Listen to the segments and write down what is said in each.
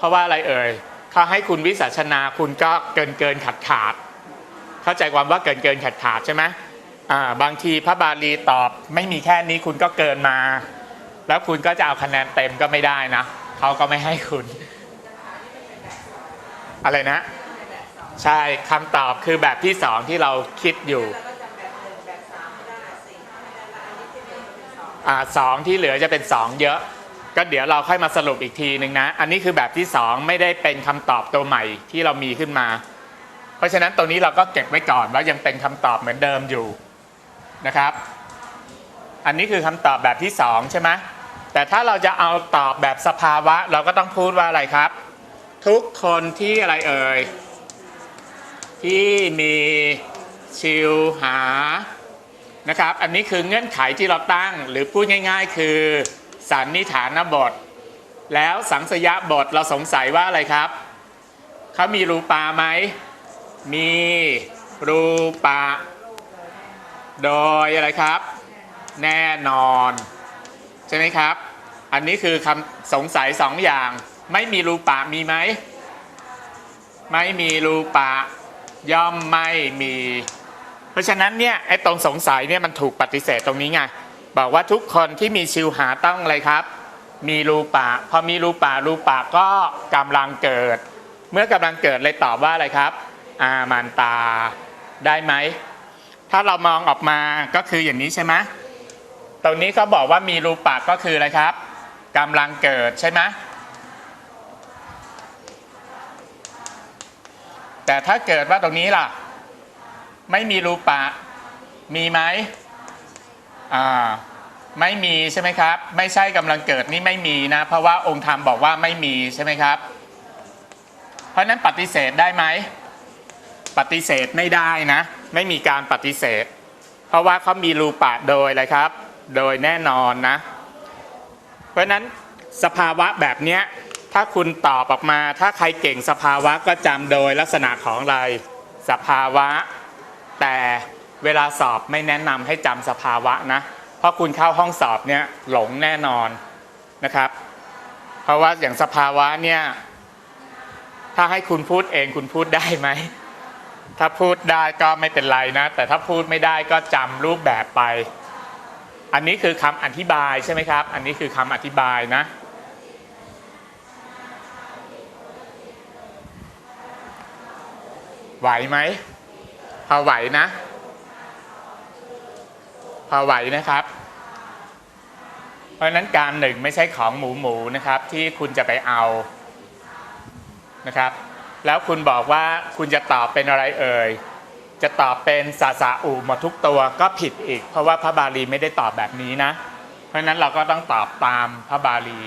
เพราะว่าอะไรเอ่ยเขาให้คุณวิสัชนาคุณก็เกินเกินขาดขาด เข้าใจความว่าเกินเกินขาดขาดใช่ไหมบางทีพระบาลีตอบไม่มีแค่นี้คุณก็เกินมา แล้วคุณก็จะเอาคะแนนเต็มก็ไม่ได้นะเขาก็ไม่ให้คุณ อะไรนะ ใช่คำตอบคือแบบที่สองที่เราคิดอยู่อสองที่เหลือจะเป็นสองเยอะ ก็เดี๋ยวเราค่อยมาสรุปอีกทีหนึ่งนะ อันนี้คือแบบที่สองไม่ได้เป็นคำตอบตัวใหม่ที่เรามีขึ้นมา เพราะฉะนั้นตรงนี้เราก็เก็บไว้ก่อนว่ายังเป็นคำตอบเหมือนเดิมอยู่นะครับ อันนี้คือคำตอบแบบที่สองใช่ไหมแต่ถ้าเราจะเอาตอบแบบสภาวะ เราก็ต้องพูดว่าอะไรครับ ทุกคนที่อะไรเอ่ยที่มีชิวหานะครับ อันนี้คือเงื่อนไขที่เราตั้งหรือพูดง่าย ๆ คือ สันนิฐานบท แล้วสังสยบทเราสงสัยว่าอะไรครับ เขามีรูปาไหม มีรูปะ โดยอะไรครับ แน่นอน ใช่ไหมครับ อันนี้คือคำสงสัยสองอย่าง ไม่มีรูปะมีไหม ไม่มีรูปะ ย่อมไม่มี เพราะฉะนั้นเนี่ยไอ้ตรงสงสัยเนี่ยมันถูกปฏิเสธตรงนี้ไง บอกว่าทุกคนที่มีชิวหาต้องอะไรครับ มีรูปะ พอมีรูปะรูปะก็กำลังเกิด เมื่อกำลังเกิดเลยตอบว่าอะไรครับ อามันตาได้ไหม ถ้าเรามองออกมาก็คืออย่างนี้ใช่ไหมตรงนี้เขาบอกว่ามีรูปะก็คืออะไรครับกำลังเกิดใช่ไหมแต่ถ้าเกิดว่าตรงนี้ล่ะ ไม่มีรูปะมีไหม อ่าไม่มีใช่ไหมครับ ไม่ใช่กำลังเกิดนี่ไม่มีนะ เพราะว่าองค์ธรรมบอกว่าไม่มีใช่ไหมครับ เพราะฉะนั้นปฏิเสธได้ไหมปฏิเสธไม่ได้นะ ไม่มีการปฏิเสธ เพราะว่าเขามีรูปะโดยอะไรครับ โดยแน่นอนนะ เพราะฉะนั้นสภาวะแบบเนี้ยถ้าคุณตอบออกมา ถ้าใครเก่งสภาวะก็จำโดยลักษณะของอะไรสภาวะ แต่ เวลาสอบไม่แนะนำให้จำสภาวะนะ เพราะคุณเข้าห้องสอบเนี่ยหลงแน่นอนนะครับ เพราะว่าอย่างสภาวะเนี่ยถ้าให้คุณพูดเองคุณพูดได้ไหม ถ้าพูดได้ก็ไม่เป็นไรนะ แต่ถ้าพูดไม่ได้ก็จำรูปแบบไป อันนี้คือคำอธิบายใช่ไหมครับ อันนี้คือคำอธิบายนะไหวไหมพอไหวนะ พอไหวนะครับ เพราะนั้นการหนึ่งไม่ใช่ของหมูหมูนะครับ ที่คุณจะไปเอานะครับ แล้วคุณบอกว่าคุณจะตอบเป็นอะไรเอ่ยจะตอบเป็นสาสาอูหมดทุกตัวก็ผิดอีก เพราะว่าพระบาลีไม่ได้ตอบแบบนี้นะ เพราะนั้นเราก็ต้องตอบตามพระบาลี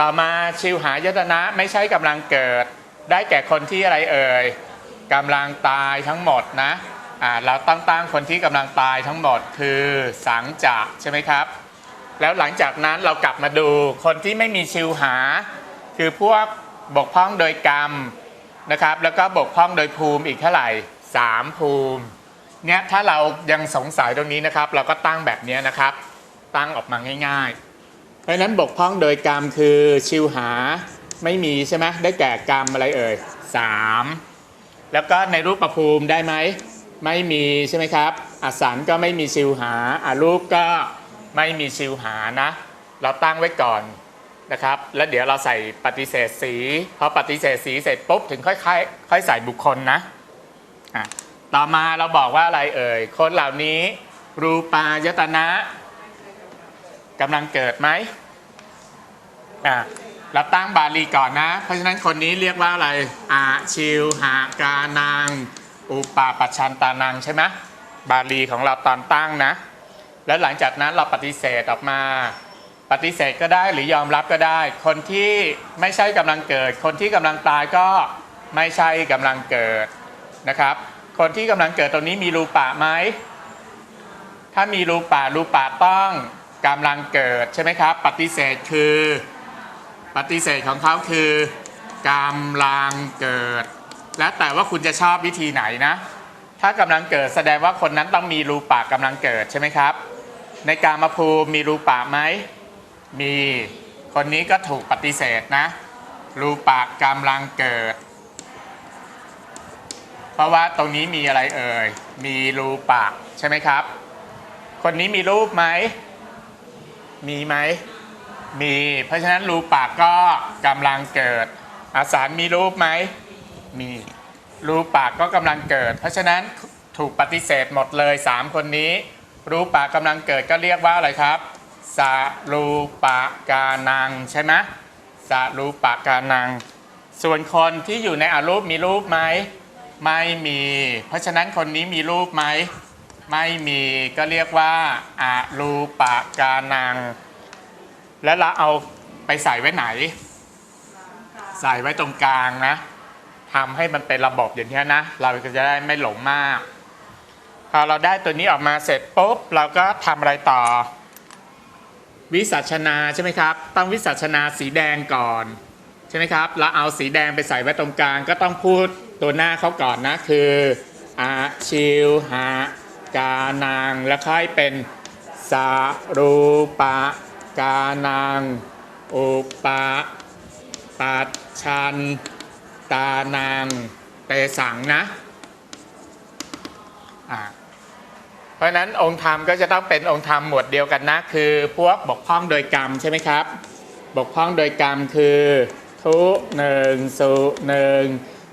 ต่อมาชิวหายตนะไม่ใช่กำลังเกิด ได้แก่คนที่อะไรเอ่ยกำลังตายทั้งหมดนะ เราตั้งตั้งคนที่กำลังตายทั้งหมดคือสังจะใช่ไหมครับ แล้วหลังจากนั้นเรากลับมาดูคนที่ไม่มีชิวหา คือพวกบกพร่องโดยกรรมนะครับ แล้วก็บกพร่องโดยภูมิอีกเท่าไหร่สามภูมิเนี่ยถ้าเรายังสงสัยตรงนี้นะครับ เราก็ตั้งแบบนี้นะครับ ตั้งออกมาง่าย ๆ เพราะฉะนั้นบกพร่องโดยกรรมคือชิวหาไม่มีใช่ไหมได้แก่กรรมอะไรเอ่ยสามแล้วก็ในรูปประภูมิได้ไหม ไม่มีใช่ไหมครับอสันก็ไม่มีชิวหาอารูปก็ไม่มีชิวหานะ เราตั้งไว้ก่อนนะครับ แล้วเดี๋ยวเราใส่ปฏิเสธสีพอปฏิเสธสีเสร็จปุ๊บถึงค่อยๆค่อยใส่บุคคลนะะต่อมาเราบอกว่าอะไรเอ่ยคนเหล่านี้ รูปายตนะกำลังเกิดไหมอะเราตั้งบาลีก่อนนะ เพราะฉะนั้นคนนี้เรียกว่าอะไรอาชิวหากานัง อุปาปัชชันตานังใช่ไหมบาลีของเราตอนตั้งนะ แล้วหลังจากนั้นเราปฏิเสธออกมา ปฏิเสธก็ได้หรือยอมรับก็ได้ คนที่ไม่ใช่กำลังเกิด คนที่กำลังตายก็ไม่ใช่กำลังเกิดนะครับ คนที่กำลังเกิดตรงนี้มีรูปะไหมถ้ามีรูปะรูปะต้องกำลังเกิดใช่ไหมครับ ปฏิเสธคือ ปฏิเสธของเขาคือกำลังเกิด แล้วแต่ว่าคุณจะชอบวิธีไหนนะ ถ้ากำลังเกิดแสดงว่าคนนั้นต้องมีรูปะกำลังเกิดใช่ไหมครับ ในการมาภูมิมีรูปะไหม มีคนนี้ก็ถูกปฏิเสธนะ รูปะกำลังเกิด เพราะว่าตรงนี้มีอะไรเอ่ย มีรูปะใช่ไหมครับ คนนี้มีรูปไหม มีไหม มี เพราะฉะนั้นรูปะก็กำลังเกิดอาสารมีรูปไหม มีรูปะก็กำลังเกิด เพราะฉะนั้นถูกปฏิเสธหมดเลย 3 คนนี้ รูปะกกำลังเกิดก็เรียกว่าอะไรครับสารูปะกานังใช่ไหมสารูปะกานัง ส่วนคนที่อยู่ในอารูปมีรูปไหมไม่มี เพราะฉะนั้นคนนี้มีรูปไหมไม่มีก็เรียกว่าอารูปะกานัง แล้วเราเอาไปใส่ไว้ไหน ใส่ไว้ตรงกลางนะ ทำให้มันเป็นระบบอย่างนี้นะ เราก็จะได้ไม่หลงมาก พอเราได้ตัวนี้ออกมาเสร็จปุ๊บ เราก็ทำอะไรต่อ วิสัชนาใช่ไหมครับ ต้องวิสัชนาสีแดงก่อน ใช่ไหมครับแล้วเอาสีแดงไปใส่ไว้ตรงกลาง ก็ต้องพูดตัวหน้าเขาก่อนนะ คืออาชิวหากานางแล้วค่อยเป็นสารูปะกานางอุปะปัจชัน ตานางเตสังนะอ่าเพราะนั้นองค์ธรรมก็จะต้องเป็นองค์ธรรมหมวดเดียวกันนะ คือพวกบกพร่องโดยกรรมใช่ไหมครับ บกพร่องโดยกรรมคือทุหนึ่งสุหนึ่ง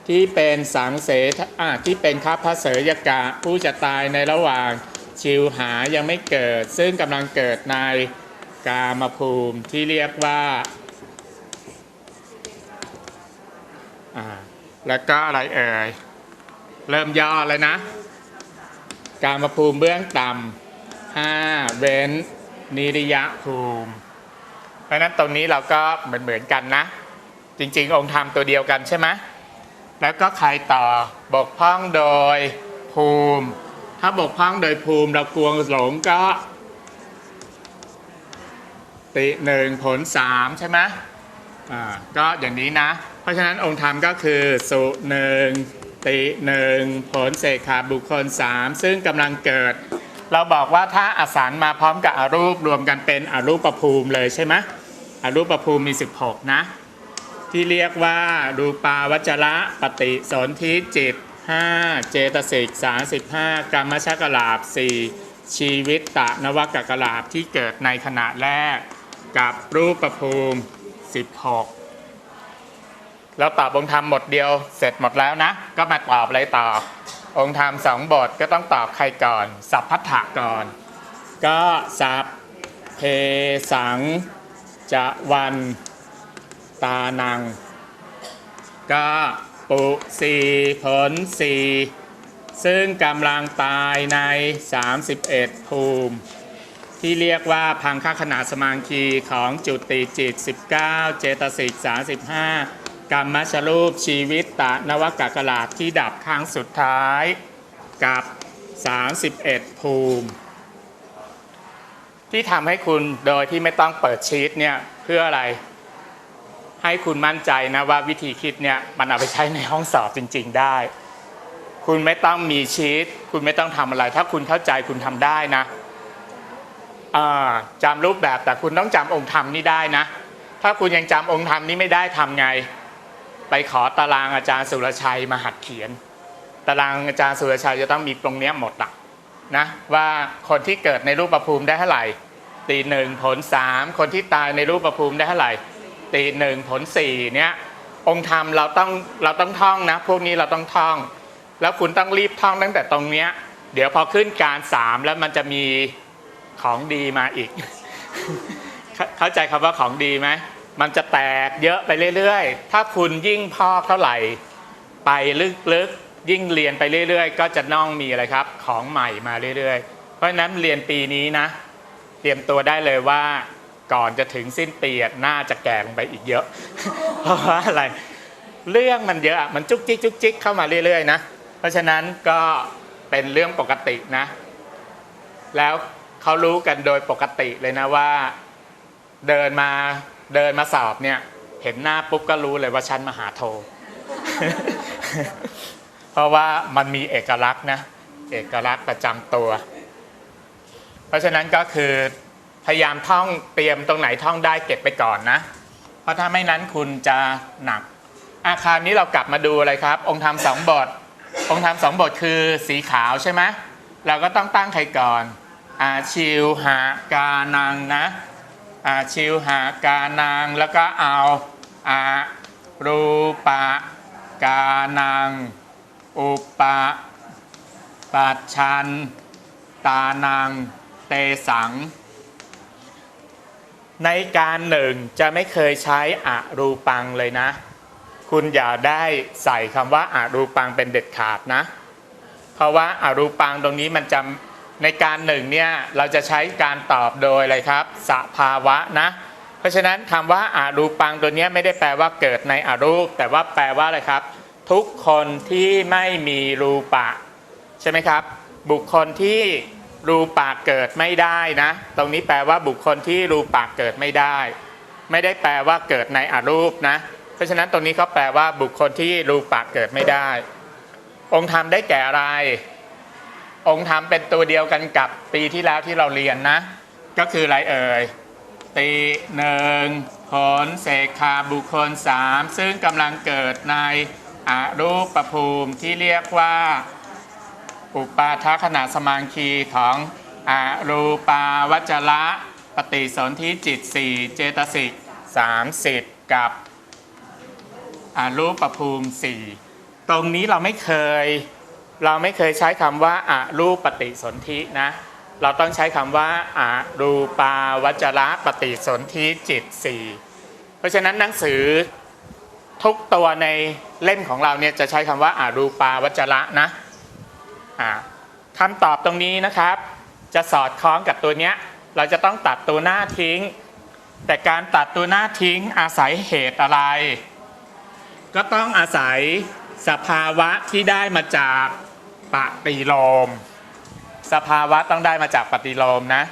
ที่เป็นสังเสทอ่าที่เป็นข้าพระเสยกะ ผู้จะตายในระหว่างชิวหายังไม่เกิด ซึ่งกำลังเกิดในกามภูมิที่เรียกว่า อ่าแล้วก็อะไรเอ่ย เริ่มย่อเลยนะ การมภูมิเบื้องต่ำห้าเว้นนิริยภูมิเพราะนั้นตรงนี้เราก็เหมือนเหมือนกันนะ จริงๆ องค์ธรรมตัวเดียวกันใช่ไหมแล้วก็ใครต่อบกพร่องโดยภูมิ ถ้าบกพร่องโดยภูมิเรากลวงหลงก็ ติหนึ่งผลสามใช่ไหมอ่าก็อย่างนี้นะ ราะฉะนั้นองค์ธรรมก็คือสุหนึ่งติหนึ่งผลเศษขาบุคคลสามซึ่งกำลังเกิด เราบอกว่าถ้าอสารมาพร้อมกับอรูปรวมกันเป็นอรูปประภูมิเลยใช่ไหมอรูปประภูมิมี 16 นะ ที่เรียกว่ารูปาวัจระปฏิสนธิจิต 5 เจตสิก 35 กรรมชกลาบ 4 ชีวิตตะนวกกลาบที่เกิดในขณะแรกกับรูปประภูมิ 16 แล้วตอบองค์ธรรมหมดเดียวเสร็จหมดแล้วนะ ก็มาตอบอะไรต่อ องค์ธรรมสองบทก็ต้องตอบใครก่อน สัพพัทธะก่อน ก็สัพเพสังจะวันตานัง ก็ปุสีผลสีซึ่งกำลังตายใน 31 ภูมิ ที่เรียกว่าพังคขนาดสมังคีของจุติจิต 19 เจตสิก35 กรรมชรูปชีวิตตะนวกกลาบที่ดับครั้งสุดท้ายกับ 31 ภูมิ ที่ทำให้คุณโดยที่ไม่ต้องเปิดชีตเนี่ยเพื่ออะไร ให้คุณมั่นใจนะว่าวิธีคิดเนี่ยมันเอาไปใช้ในห้องสอบจริง ๆได้ คุณไม่ต้องมีชีตคุณไม่ต้องทำอะไร ถ้าคุณเข้าใจคุณทำได้นะจำรูปแบบแต่คุณต้องจำองค์ธรรมนี่ได้นะ ถ้าคุณยังจำองค์ธรรมนี่ไม่ได้ทำไง ไปขอตารางอาจารย์สุรชัยมาหัดเขียน ตารางอาจารย์สุรชัยจะต้องมีตรงเนี้ยหมดอะนะว่าคนที่เกิดในรูปประภูมิได้เท่าไหร่ ตีหนึ่งผลสามคนที่ตายในรูปประภูมิได้เท่าไหร่ ตีหนึ่งผลสี่เนี้ยองค์ธรรมเราต้องเราต้องท่องนะ พวกนี้เราต้องท่อง แล้วคุณต้องรีบท่องตั้งแต่ตรงเนี้ยเดี๋ยวพอขึ้นการสามแล้วมันจะมีของดีมาอีก เข้าใจคำว่าของดีไหม มันจะแตกเยอะไปเรื่อยๆ ถ้าคุณยิ่งพอกเท่าไหร่ ไปลึกๆ ยิ่งเรียนไปเรื่อยๆ ก็จะน้องมีอะไรครับ ของใหม่มาเรื่อยๆ เพราะฉะนั้นเรียนปีนี้นะ เตรียมตัวได้เลยว่าก่อนจะถึงสิ้นปีน่าจะแก่ลงไปอีกเยอะ เพราะว่าอะไร เรื่องมันเยอะมันจุกจิกจุกจิกเข้ามาเรื่อยๆ นะ เพราะฉะนั้นก็เป็นเรื่องปกตินะ แล้วเขารู้กันโดยปกติเลยนะว่า เดินมา เดินมาสอบเนี่ย เห็นหน้าปุ๊บก็รู้เลยว่าชั้นมหาโท เพราะว่ามันมีเอกลักษณ์นะ เอกลักษณ์ประจำตัว เพราะฉะนั้นก็คือพยายามท่องเตรียมตรงไหนท่องได้เก็บไปก่อนนะ เพราะถ้าไม่นั้นคุณจะหนัก อาคารนี้เรากลับมาดูอะไรครับ องค์ธรรมสองบท องค์ธรรมสองบทคือสีขาวใช่ไหมเราก็ต้องตั้งใครก่อนอาชิวหากานังนะ อาชิวหากานังแล้วก็เอาอารูปะกานังอุปะปัจชัน ตานังเตสัง ในการหนึ่งจะไม่เคยใช้อรูปังเลยนะ คุณอย่าได้ใส่คำว่าอารูปังเป็นเด็ดขาดนะ เพราะว่าอารูปังตรงนี้มันจะ ในการหนึ่งเนี่ยเราจะใช้การตอบโดยอะไรครับสภาวะนะเพราะฉะนั้นคำว่าอารูปังตัวนี้ไม่ได้แปลว่าเกิดในอารูป แต่ว่าแปลว่าอะไรครับ ทุกคนที่ไม่มีรูปะ ใช่ไหมครับ บุคคลที่รูปาเกิดไม่ได้นะ ตรงนี้แปลว่าบุคคลที่รูปาเกิดไม่ได้ ไม่ได้แปลว่าเกิดในอารูปนะ เพราะฉะนั้นตรงนี้เขาแปลว่าบุคคลที่รูปาเกิดไม่ได้ องค์ธรรมได้แก่อะไร องค์ธรรมเป็นตัวเดียวกันกับปีที่แล้วที่เราเรียนนะ ก็คืออะไรเอ่ยตีหนึ่งผลเสกคาบุคคลสามซึ่งกำลังเกิดในอรูปภูมิที่เรียกว่า อุปาทขณะสมางคีของอรูปาวจระปฏิสนธิจิต4เจตสิก30กับอรูปภูมิ4ตรงนี้เราไม่เคย เราไม่เคยใช้คำว่าอารูปปฏิสนธินะ เราต้องใช้คำว่าอารูปาวจระปฏิสนธิจิต4เพราะฉะนั้นหนังสือทุกตัวในเล่มของเราเนี่ยจะใช้คำว่าอารูปาวจระนะอ่าคำตอบตรงนี้นะครับ จะสอดคล้องกับตัวเนี้ยเราจะต้องตัดตัวหน้าทิ้ง แต่การตัดตัวหน้าทิ้งอาศัยเหตุอะไร ก็ต้องอาศัยสภาวะที่ได้มาจาก ปฏิโลม สภาวะต้องได้มาจากปฏิโลมนะ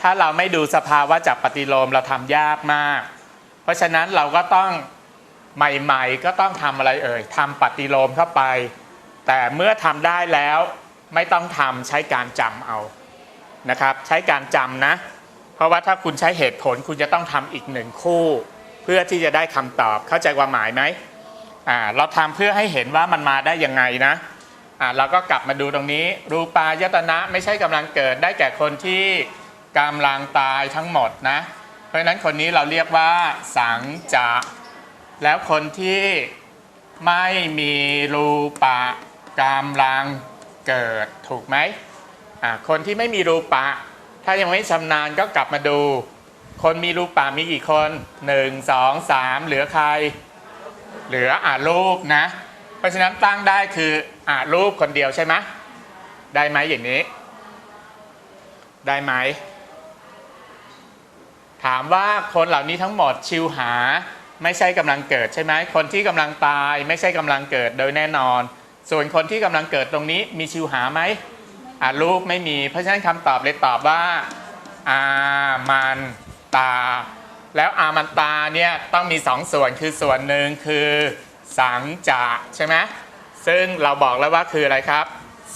ถ้าเราไม่ดูสภาวะจากปฏิโลมเราทำยากมาก เพราะฉะนั้นเราก็ต้องใหม่ๆ ก็ต้องทำอะไรเอ่ยทำปฏิโลมเข้าไป แต่เมื่อทำได้แล้วไม่ต้องทำใช้การจำเอานะครับใช้การจำนะ เพราะว่าถ้าคุณใช้เหตุผลคุณจะต้องทำอีกหนึ่งคู่ เพื่อที่จะได้คำตอบเข้าใจความหมายไหมอ่าเราทำเพื่อให้เห็นว่ามันมาได้ยังไงนะ อ่าเราก็กลับมาดูตรงนี้ รูปายตนะไม่ใช่กำลังเกิดได้แก่คนที่กำลังตายทั้งหมดนะ เพราะฉะนั้นคนนี้เราเรียกว่า สังจะ แล้วคนที่ไม่มีรูปะกำลังเกิดถูกไหมอ่าคนที่ไม่มีรูปะ ถ้ายังไม่ชำนาญก็กลับมาดู คนมีรูปะมีกี่คนหนึ่งสองสามเหลือใคร เหลืออ่ารูปนะ เพราะฉะนั้นตั้งได้คืออ่ารูปคนเดียวใช่ไหมได้ไหมอย่างนี้ ได้ไหม ถามว่าคนเหล่านี้ทั้งหมดชิวหา ไม่ใช่กำลังเกิดใช่ไหมคนที่กำลังตายไม่ใช่กำลังเกิดโดยแน่นอน ส่วนคนที่กำลังเกิดตรงนี้มีชิวหาไหมอ่ารูปไม่มี เพราะฉะนั้นคำตอบเลยตอบว่าอามันตา แล้วอามันตาเนี่ยต้องมีสองส่วนคือส่วนหนึ่งคือ สังจะใช่ไหมซึ่งเราบอกแล้วว่าคืออะไรครับ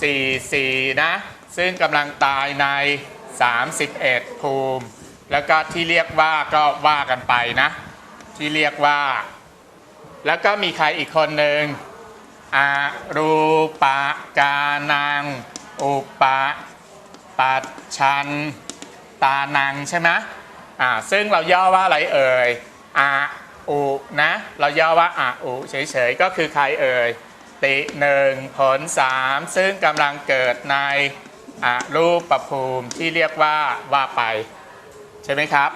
4 4 นะ ซึ่งกำลังตายใน 31 ภูมิ แล้วก็ที่เรียกว่าก็ว่ากันไปนะ ที่เรียกว่า แล้วก็มีใครอีกคนหนึ่งอรูปะกานัง อุปะปัจชันตานังใช่ไหมอ่าซึ่งเราย่อว่าอะไรเอ่ยอา อุนะ เราย่อว่าอาอุเฉยๆ ก็คือใครเอ่ย ติหนึ่งผลสามซึ่งกำลังเกิดในอรูปปภูมิที่เรียกว่าว่าไป ใช่ไหมครับ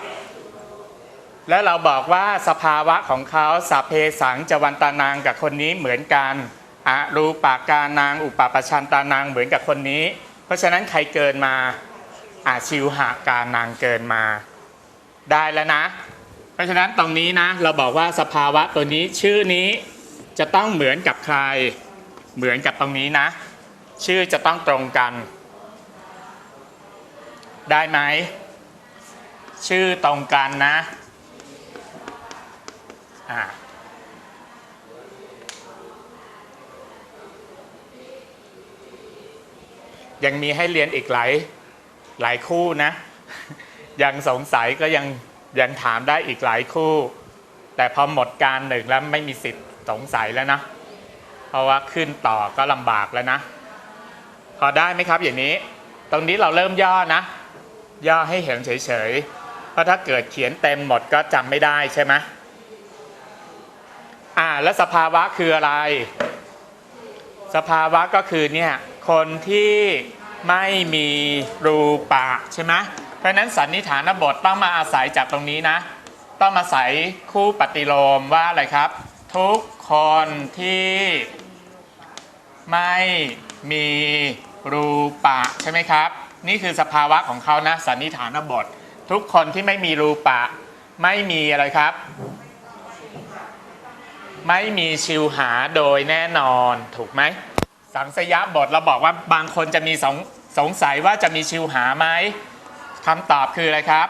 แล้วเราบอกว่าสภาวะของเขาสัพเพสังจวันตานางกับคนนี้เหมือนกันอรูปากานาง อุปปชันตานางเหมือนกับคนนี้ เพราะฉะนั้นใครเกินมาอาชิวหากานางเกินมา ได้แล้วนะ ราะฉะนั้นตรงนี้นะเราบอกว่าสภาวะตัวนี้ชื่อนี้จะต้องเหมือนกับใคร เหมือนกับตรงนี้นะ ชื่อจะต้องตรงกัน ได้ไหม ชื่อตรงกันนะอ่ายังมีให้เรียนอีกหลายหลายคู่นะ ยังสงสัยก็ยัง ยังถามได้อีกหลายคู่ แต่พอหมดการหนึ่งแล้วไม่มีสิทธิ์สงสัยแล้วนะ เพราะว่าขึ้นต่อก็ลำบากแล้วนะ พอได้ไหมครับอย่างนี้ ตรงนี้เราเริ่มย่อนะ ย่อให้เห็นเฉยๆ เพราะถ้าเกิดเขียนเต็มหมดก็จำไม่ได้ใช่ไหมอ่าแล้วสภาวะคืออะไร สภาวะก็คือเนี่ยคนที่ไม่มีรูปะใช่ไหม เพราะนั้นสันนิฐานบทต้องมาอาศัยจากตรงนี้นะ ต้องมาอาศัยคู่ปฏิโลมว่าอะไรครับ ทุกคนที่ไม่มีรูปะใช่ไหมครับ นี่คือสภาวะของเขานะสันนิฐานบท ทุกคนที่ไม่มีรูปะ ไม่มีอะไรครับ ไม่มีชิวหาโดยแน่นอนถูกไหมสังสยบทเราบอกว่าบางคนจะมีสงสงสัยว่าจะมีชิวหาไหม คำตอบคืออะไรครับ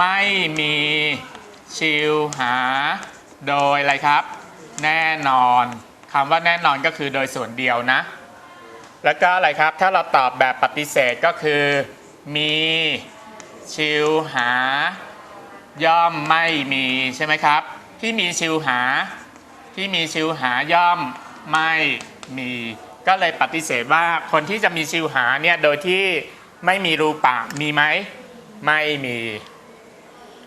ไม่มีชิวหา โดยอะไรครับ แน่นอนคำว่าแน่นอนก็คือโดยส่วนเดียวนะ แล้วก็อะไรครับ ถ้าเราตอบแบบปฏิเสธก็คือ มีชิวหา ย่อมไม่มีใช่ไหมครับ ที่มีชิวหา ที่มีชิวหาย่อมไม่มี ก็เลยปฏิเสธว่าคนที่จะมีชิวหาเนี่ยโดยที่ไม่มีรูปะมีไหม ไม่มี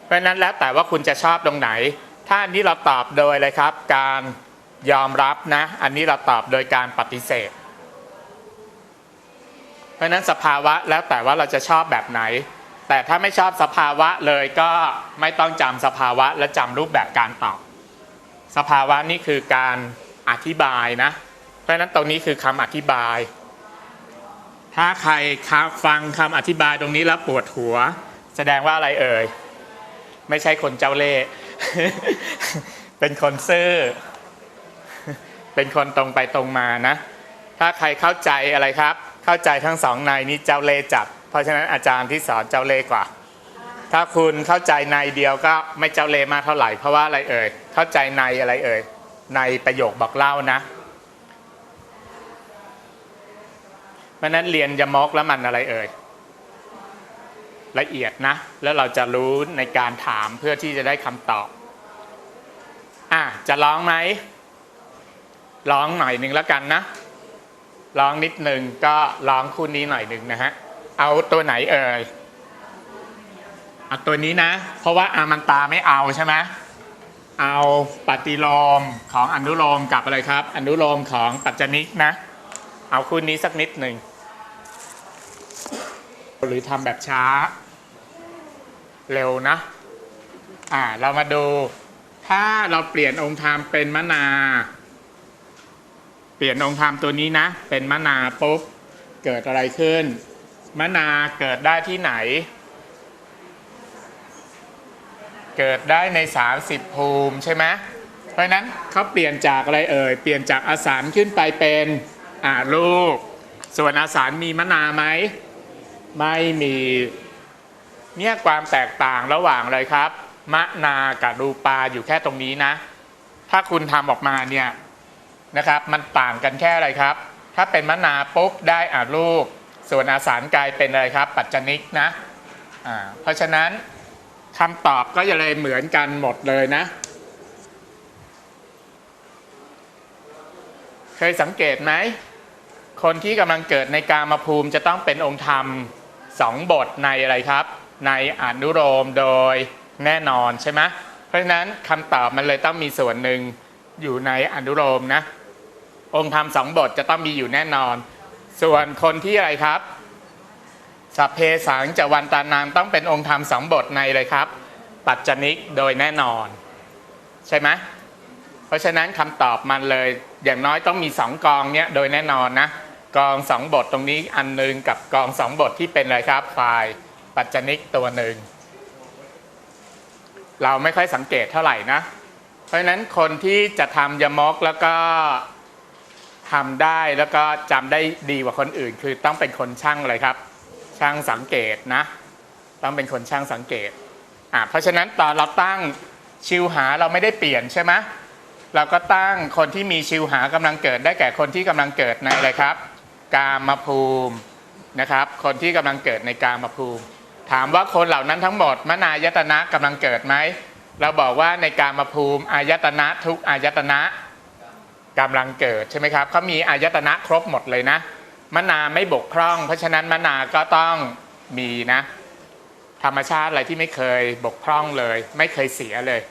เพราะนั้นแล้วแต่ว่าคุณจะชอบตรงไหน ถ้าอันนี้เราตอบโดยอะไรครับ การยอมรับนะ อันนี้เราตอบโดยการปฏิเสธ เพราะนั้นสภาวะแล้วแต่ว่าเราจะชอบแบบไหน แต่ถ้าไม่ชอบสภาวะเลยก็ไม่ต้องจำสภาวะและจำรูปแบบการตอบ สภาวะนี่คือการอธิบายนะ เพราะนั้นตรงนี้คือคำอธิบายถ้าใครฟังคำอธิบายตรงนี้แล้วปวดหัว แสดงว่าอะไรเอ่ย ไม่ใช่คนเจ้าเล่ห์เป็นคนซื่อ เป็นคนตรงไปตรงมานะ ถ้าใครเข้าใจอะไรครับ เข้าใจทั้งสองในายนี้เจ้าเล่ห์จัดเพราะฉะนั้นอาจารย์ที่สอนเจ้าเล่ห์กว่า ถ้าคุณเข้าใจในเดียวก็ไม่เจ้าเล่ห์มากเท่าไหร่ เพราะว่าอะไรเอ่ย เข้าใจในอะไรเอ่ย ในประโยคบอกเล่านะเพราะฉะนั้นเรียนยมกแล้วมันอะไรเอ่ย ละเอียดนะ แล้วเราจะรู้ในการถามเพื่อที่จะได้คำตอบ อะ จะร้องไหม ร้องหน่อยหนึ่งแล้วกันนะ ร้องนิดหนึ่งก็ร้องคู่นี้หน่อยหนึ่งนะฮะ เอาตัวไหนเอ่ย เอาตัวนี้นะ เพราะว่าอามันตาไม่เอาใช่ไหมเอาปฏิโลมของอนุโลมกับอะไรครับ อนุโลมของปัจจนิกนะ เอาคู่นี้สักนิดหนึ่ง หรือทำแบบช้า เร็วนะ อ่า เรามาดู ถ้าเราเปลี่ยนองค์ธรรมเป็นมะนา เปลี่ยนองค์ธรรมตัวนี้นะ เป็นมะนาปุ๊บ เกิดอะไรขึ้น มะนาเกิดได้ที่ไหน เกิดได้ใน 30 ภูมิใช่ไหมเพราะนั้นเขาเปลี่ยนจากอะไรเอ่ย เปลี่ยนจากอาสารขึ้นไปเป็น อ่าลูก ส่วนอาสารมีมะนาไหม ไม่มีเนี่ยความแตกต่างระหว่างอะไรครับมะนากับรูปาอยู่แค่ตรงนี้นะ ถ้าคุณทำออกมาเนี่ยนะครับ มันต่างกันแค่อะไรครับ ถ้าเป็นมะนาปุ๊บได้อาลูกส่วนอาสารกลายเป็นอะไรครับ ปัจจนิกนะอ่าเพราะฉะนั้นคำตอบก็จะเลยเหมือนกันหมดเลยนะ เคยสังเกตไหม คนที่กำลังเกิดในกามภูมิจะต้องเป็นองค์ธรรม สองบทในอะไรครับ ในอนุโลมโดยแน่นอนใช่ไหมเพราะฉะนั้นคำตอบมันเลยต้องมีส่วนหนึ่งอยู่ในอนุโลมนะ องค์ธรรมสองบทจะต้องมีอยู่แน่นอน ส่วนคนที่อะไรครับสัพเพสังจะวันตานามต้องเป็นองค์ธรรมสองบทในเลยครับ ปัจจนิกโดยแน่นอน ใช่ไหมเพราะฉะนั้นคำตอบมันเลยอย่างน้อยต้องมีสองกองเนี้ยโดยแน่นอนนะ กองสองบทตรงนี้อันหนึ่งกับกองสองบทที่เป็นอะไรครับฝ่ายปัจจนิกตัวหนึ่งเราไม่ค่อยสังเกตเท่าไหร่นะ เพราะฉะนั้นคนที่จะทำยมกแล้วก็ทำได้แล้วก็จำได้ดีกว่าคนอื่น คือต้องเป็นคนช่างเลยครับ ช่างสังเกตนะ ต้องเป็นคนช่างสังเกตอะเพราะฉะนั้นตอนเราตั้งชิวหาเราไม่ได้เปลี่ยนใช่ไหมเราก็ตั้งคนที่มีชิวหากำลังเกิดได้แก่คนที่กำลังเกิดในอะไรครับ กามภูมินะครับ คนที่กำลังเกิดในกามภูมิ ถามว่าคนเหล่านั้นทั้งหมดมนายตนะกำลังเกิดไหมเราบอกว่าในกามาภูมิอายตนะทุกอายตนะกำลังเกิดใช่ไหมครับเขามีอายตนะครบหมดเลยนะมนาไม่บกพร่อง เพราะฉะนั้นมนาก็ต้องมีนะ ธรรมชาติอะไรที่ไม่เคยบกพร่องเลย ไม่เคยเสียเลย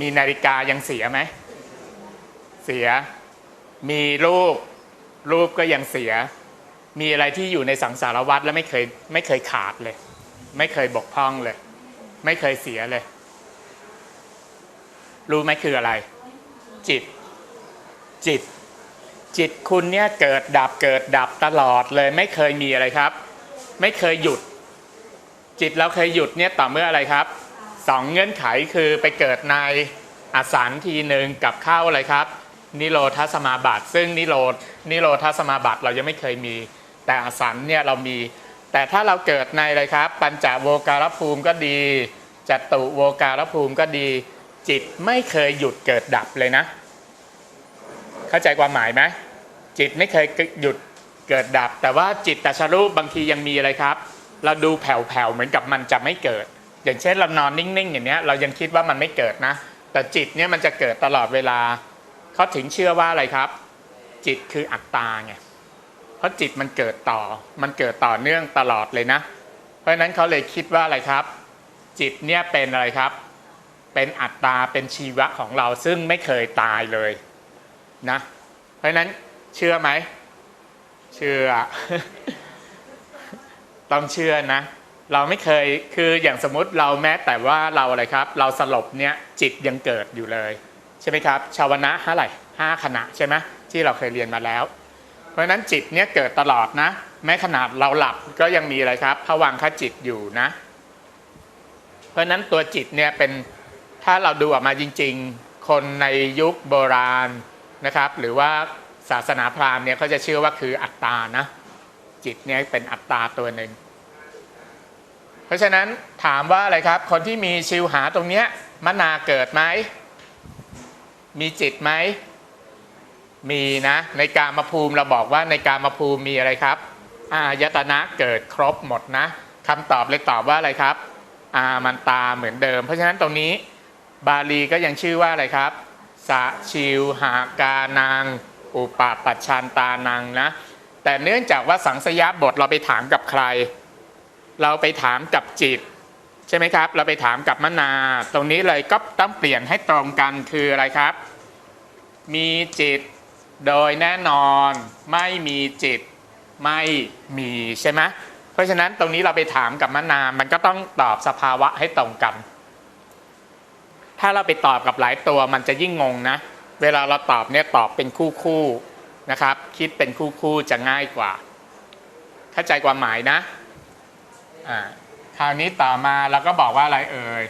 มีนาฬิกายังเสียไหม เสีย มีรูป รูปก็ยังเสีย มีอะไรที่อยู่ในสังสารวัฏแล้วไม่เคยไม่เคยขาดเลย ไม่เคยบกพร่องเลย ไม่เคยเสียเลย รู้ไหมคืออะไร จิต จิต จิตคุณเนี่ยเกิดดับเกิดดับตลอดเลย ไม่เคยมีอะไรครับ ไม่เคยหยุด จิตเราเคยหยุดเนี่ยต่อเมื่ออะไรครับสองเงื่อนไขคือไปเกิดในอสันทีหนึ่งกับเข้าอะไรครับ นิโรธาสมาบัติ ซึ่งนิโรธนิโรธาสมาบัติเรายังไม่เคยมี แต่อสันเนี่ยเรามี แต่ถ้าเราเกิดในอะไรครับ ปัญจโวการภูมิก็ดีจตุโวการภูมิก็ดี จิตไม่เคยหยุดเกิดดับเลยนะ เข้าใจความหมายไหมจิตไม่เคยหยุดเกิดดับ แต่ว่าจิตตชรูปบางทียังมีอะไรครับ เราดูแผ่วๆเหมือนกับมันจะไม่เกิด อย่างเช่นเรานอนนิ่งๆอย่างเนี้ยเรายังคิดว่ามันไม่เกิดนะ แต่จิตเนี่ยมันจะเกิดตลอดเวลา เขาถึงเชื่อว่าอะไรครับ จิตคืออัตตาไงเพราะจิตมันเกิดต่อ มันเกิดต่อเนื่องตลอดเลยนะ เพราะฉะนั้นเขาเลยคิดว่าอะไรครับ จิตเนี่ยเป็นอะไรครับ เป็นอัตตาเป็นชีวะของเราซึ่งไม่เคยตายเลยนะ เพราะฉะนั้นเชื่อไหม เชื่อ ต้องเชื่อนะเราไม่เคยคืออย่างสมมติเราแม้แต่ว่าเราอะไรครับ เราสลบเนี่ยจิตยังเกิดอยู่เลย ช่ไหมครับชาวนะห้าไหร่ห้าขณะใช่ไหมที่เราเคยเรียนมาแล้ว เพราะฉะนั้นจิตเนี่ยเกิดตลอดนะ แม้ขนาดเราหลับก็ยังมีอะไรครับผวังคจิตอยู่นะ เพราะฉะนั้นตัวจิตเนี่ยเป็นถ้าเราดูออกมาจริง ๆ คนในยุคโบราณนะครับ หรือว่าศาสนาพราหมณ์เนี่ยเขาจะเชื่อว่าคืออัตตานะ จิตเนี่ยเป็นอัตตาตัวหนึ่งเพราะฉะนั้นถามว่าอะไรครับ คนที่มีชิวหาตรงเนี้ยมนาเกิดไหม มีจิตไหม มีนะ ในกามาภูมิเราบอกว่าในกามาภูมิมีอะไรครับอายตนะเกิดครบหมดนะคำตอบเลยตอบว่าอะไรครับอามันตาเหมือนเดิม เพราะฉะนั้นตรงนี้บาลีก็ยังชื่อว่าอะไรครับสะชิวหากานังอุปปัชชันตานังนะ แต่เนื่องจากว่าสังสยาบทเราไปถามกับใคร เราไปถามกับจิต ใช่ไหมครับ เราไปถามกับมนา ตรงนี้เลยก็ต้องเปลี่ยนให้ตรงกันคืออะไรครับ มีจิตโดยแน่นอนไม่มีจิตไม่มีใช่ไหมเพราะฉะนั้นตรงนี้เราไปถามกับมนา มันก็ต้องตอบสภาวะให้ตรงกัน ถ้าเราไปตอบกับหลายตัวมันจะยิ่งงงนะ เวลาเราตอบเนี่ยตอบเป็นคู่คู่ๆนะครับ คิดเป็นคู่คู่ๆจะง่ายกว่า เข้าใจความหมายนะอ่า คราวนี้ต่อมาเราก็บอกว่าอะไรเอ่ย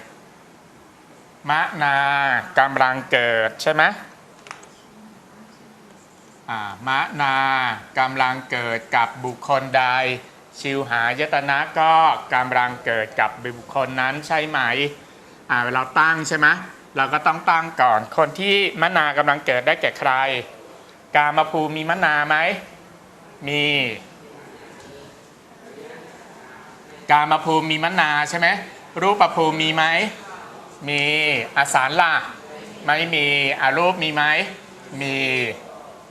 มะนากำลังเกิดใช่ไหมมะนากำลังเกิดกับบุคคลใด ชิวหายตนะก็กำลังเกิดกับบุคคลนั้นใช่ไหมอ่าเราตั้งใช่ไหมเราก็ต้องตั้งก่อน คนที่มะนากำลังเกิดได้แก่ใคร กามภูมิมีมะนาไหมมี กามาภูมิมีมนาใช่ไหมรูปภูมิมีไหมมีอสารล่ะไม่มีอารูปมีไหมมี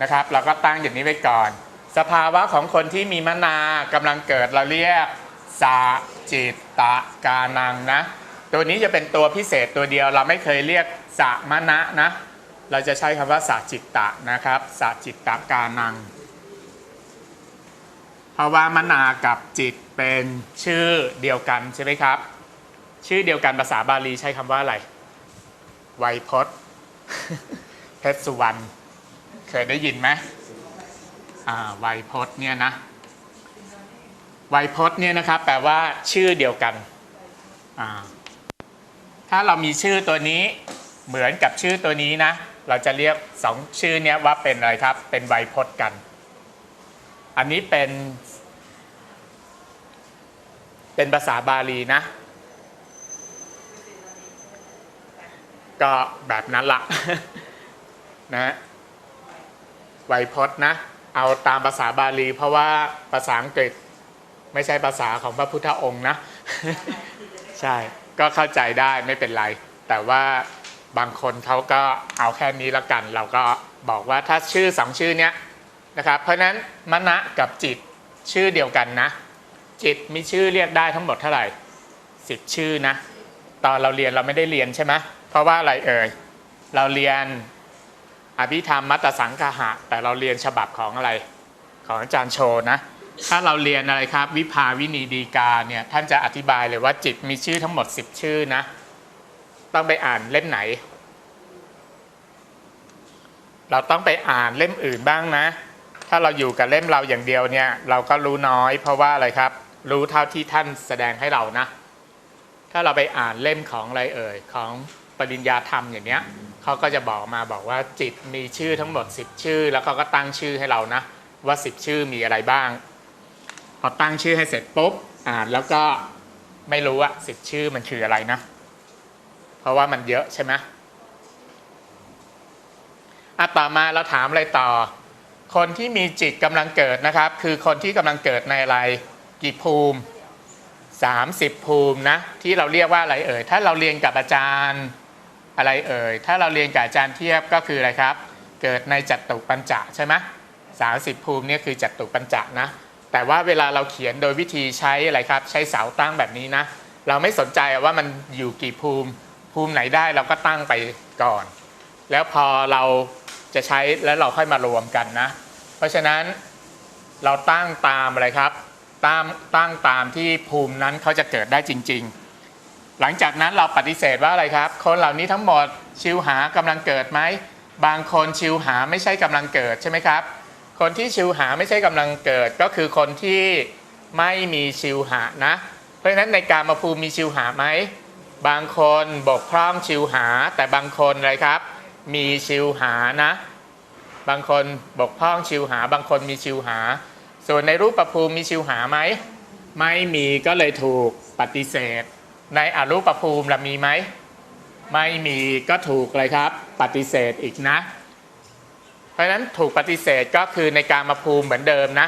นะครับ เราก็ตั้งอย่างนี้ไว้ก่อน สภาวะของคนที่มีมนากำลังเกิดเราเรียกสาจิตตะกานังนะ ตัวนี้จะเป็นตัวพิเศษตัวเดียวเราไม่เคยเรียกสะมะนะนะ เราจะใช้คำว่าสาจิตตะนะครับสาจิตตะกานังเพราะว่ามนากับจิต เป็นชื่อเดียวกันใช่ไหมครับ ชื่อเดียวกันภาษาบาลีใช้คำว่าอะไร ไวยพจน์เพชรสุวรรณเคยได้ยินไหมอ่าไวยพจน์เนี่ยนะไวยพจน์เนี่ยนะครับแปลว่าชื่อเดียวกันอ่าถ้าเรามีชื่อตัวนี้เหมือนกับชื่อตัวนี้นะ เราจะเรียกสองชื่อเนี้ยว่าเป็นอะไรครับ เป็นไวยพจน์กัน อันนี้เป็น เป็นภาษาบาลีนะ ก็แบบนั้นละนะไวยพจน์นะ เอาตามภาษาบาลี เพราะว่าภาษาอังกฤษไม่ใช่ภาษาของพระพุทธองค์นะ ใช่ ก็เข้าใจได้ไม่เป็นไร แต่ว่าบางคนเขาก็เอาแค่นี้แล้วกัน เราก็บอกว่าถ้าชื่อสองชื่อเนี้ยนะครับ เพราะฉะนั้นมณะกับจิตชื่อเดียวกันนะ จิตมีชื่อเรียกได้ทั้งหมดเท่าไหร่สิบชื่อนะ ตอนเราเรียนเราไม่ได้เรียนใช่ไหมเพราะว่าอะไรเอ่ยเราเรียนอภิธรรมมัตสังคหะ แต่เราเรียนฉบับของอะไร ของอาจารย์โชนะถ้าเราเรียนอะไรครับ วิภาวินีดีกาเนี่ยท่านจะอธิบายเลยว่าจิตมีชื่อทั้งหมด 10 ชื่อนะ ต้องไปอ่านเล่มไหน เราต้องไปอ่านเล่มอื่นบ้างนะ ถ้าเราอยู่กับเล่มเราอย่างเดียวเนี่ย เราก็รู้น้อยเพราะว่าอะไรครับ รู้เท่าที่ท่านแสดงให้เรานะ ถ้าเราไปอ่านเล่มของอะไรเอ่ยของปริญญาธรรมอย่างเนี้ยเขาก็จะบอกมาบอกว่าจิตมีชื่อทั้งหมด 10 ชื่อ แล้วเขาก็ตั้งชื่อให้เรานะ ว่า 10 ชื่อมีอะไรบ้าง พอตั้งชื่อให้เสร็จปุ๊บอ่านแล้วก็ไม่รู้อะสิบชื่อมันคืออะไรนะ เพราะว่ามันเยอะใช่ไหมอะต่อมาเราถามอะไรต่อ คนที่มีจิตกำลังเกิดนะครับ คือคนที่กำลังเกิดในอะไร กี่ภูมิ 30 ภูมินะที่เราเรียกว่าอะไรเอ่ยถ้าเราเรียนกับอาจารย์อะไรเอ่ยถ้าเราเรียนกับอาจารย์เทียบก็คืออะไรครับ เกิดในจัตุปัญจะใช่ไหมสามสิบภูมิเนี่ยคือจัตุปัญจะนะแต่ว่าเวลาเราเขียนโดยวิธีใช้อะไรครับ ใช้เสาตั้งแบบนี้นะ เราไม่สนใจว่ามันอยู่กี่ภูมิภูมิไหนได้เราก็ตั้งไปก่อน แล้วพอเราจะใช้แล้วเราค่อยมารวมกันนะ เพราะฉะนั้นเราตั้งตามอะไรครับ ตามตั้งตามที่ภูมินั้นเขาจะเกิดได้จริง ๆ หลังจากนั้นเราปฏิเสธว่าอะไรครับ คนเหล่านี้ทั้งหมดชิวหากำลังเกิดไหมบางคนชิวหาไม่ใช่กำลังเกิดใช่ไหมครับ คนที่ชิวหาไม่ใช่กำลังเกิดก็คือคนที่ไม่มีชิวหานะ เพราะฉะนั้นในการมาภูมิมีชิวหาไหมบางคนบกพร่องชิวหา แต่บางคนอะไรครับ มีชิวหานะ บางคนบกพร่องชิวหา บางคนมีชิวหา ส่วนในรูปประภูมิมีชิวหาไหมไม่มีก็เลยถูกปฏิเสธ ในอรูปประภูมิละมีไหมไม่มีก็ถูกเลยครับ ปฏิเสธอีกนะ เพราะฉะนั้นถูกปฏิเสธก็คือในการมาภูมิเหมือนเดิมนะ